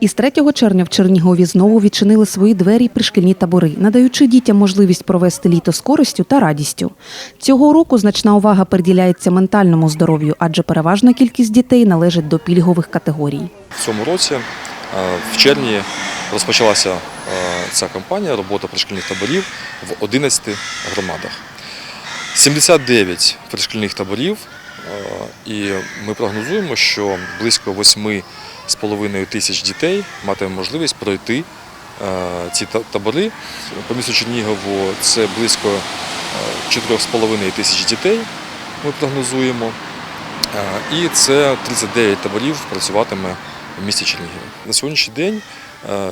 Із 3 червня в Чернігові знову відчинили свої двері пришкільні табори, надаючи дітям можливість провести літо з користю та радістю. Цього року значна увага приділяється ментальному здоров'ю, адже переважна кількість дітей належить до пільгових категорій. В цьому році е, в червні розпочалася е, ця кампанія робота пришкільних таборів в 11 громадах. 79 пришкільних таборів, і ми прогнозуємо, що близько 8,5 тисяч дітей матиме можливість пройти е, ці табори. По місту Чернігову це близько е, 4,5 тисяч дітей. Ми прогнозуємо. Е, І це 39 таборів працюватиме в місті Чернігів. На сьогоднішній день е,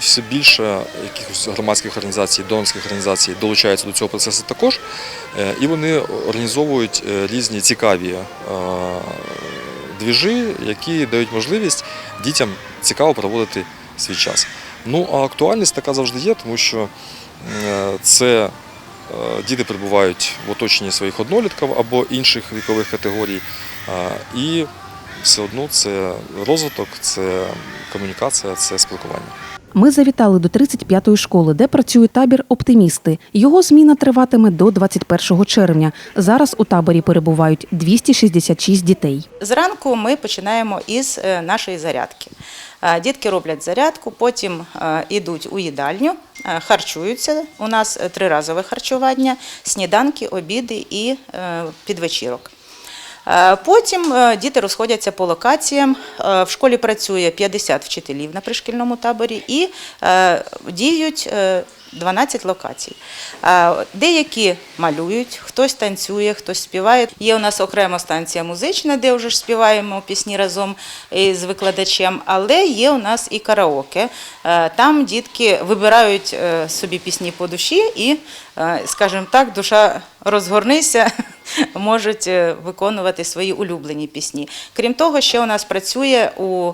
все більше якихось громадських організацій, донорських організацій долучаються до цього процесу також, Е, і вони організовують е, різні цікаві двіжі, які дають можливість дітям цікаво проводити свій час. Ну а актуальність така завжди є, тому що це Діти перебувають в оточенні своїх однолітків або інших вікових категорій. І все одно це розвиток, це комунікація, це спілкування. Ми завітали до 35-ї школи, де працює табір Оптимісти. Його зміна триватиме до 21 червня. Зараз у таборі перебувають 266 дітей. Зранку ми починаємо із е, нашої зарядки. Е, Дітки роблять зарядку, потім е, йдуть у їдальню, е, харчуються. У нас е, триразове харчування, сніданки, обіди і е, підвечірок. Е, Потім е, діти розходяться по локаціям. Е, В школі працює 50 вчителів на пришкільному таборі і діють е, 12 локацій. Деякі малюють, хтось танцює, хтось співає. Є у нас окрема станція музична, де вже співаємо пісні разом із викладачем, але є у нас і караоке. Там дітки вибирають собі пісні по душі і, скажімо так, душа розгорнися, можуть е, виконувати свої улюблені пісні. Крім того, ще у нас працює у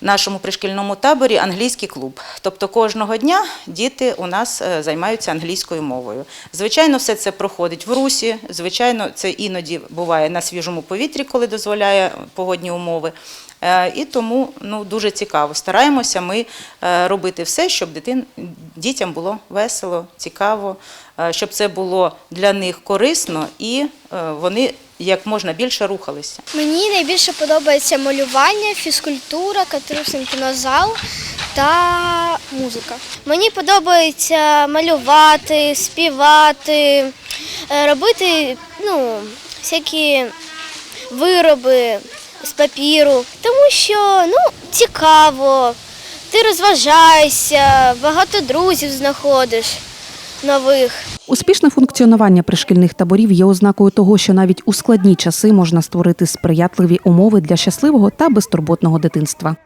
нашому пришкільному таборі англійський клуб. Тобто кожного дня діти у нас е, займаються англійською мовою. Звичайно, все це проходить в русі. Звичайно, це іноді буває на свіжому повітрі, коли дозволяє погодні умови. Е, І тому ну, дуже цікаво. Стараємося ми е, робити все, щоб дитин, дітям було весело, цікаво, е, щоб це було для них корисно і вони як можна більше рухалися. Мені найбільше подобається малювання, фізкультура, катрусин кінозал та музика. Мені подобається малювати, співати, робити ну, всякі вироби з папіру, тому що ну, цікаво, ти розважаєшся, багато друзів знаходиш нових. Успішне функціонування пришкільних таборів є ознакою того, що навіть у складні часи можна створити сприятливі умови для щасливого та безтурботного дитинства.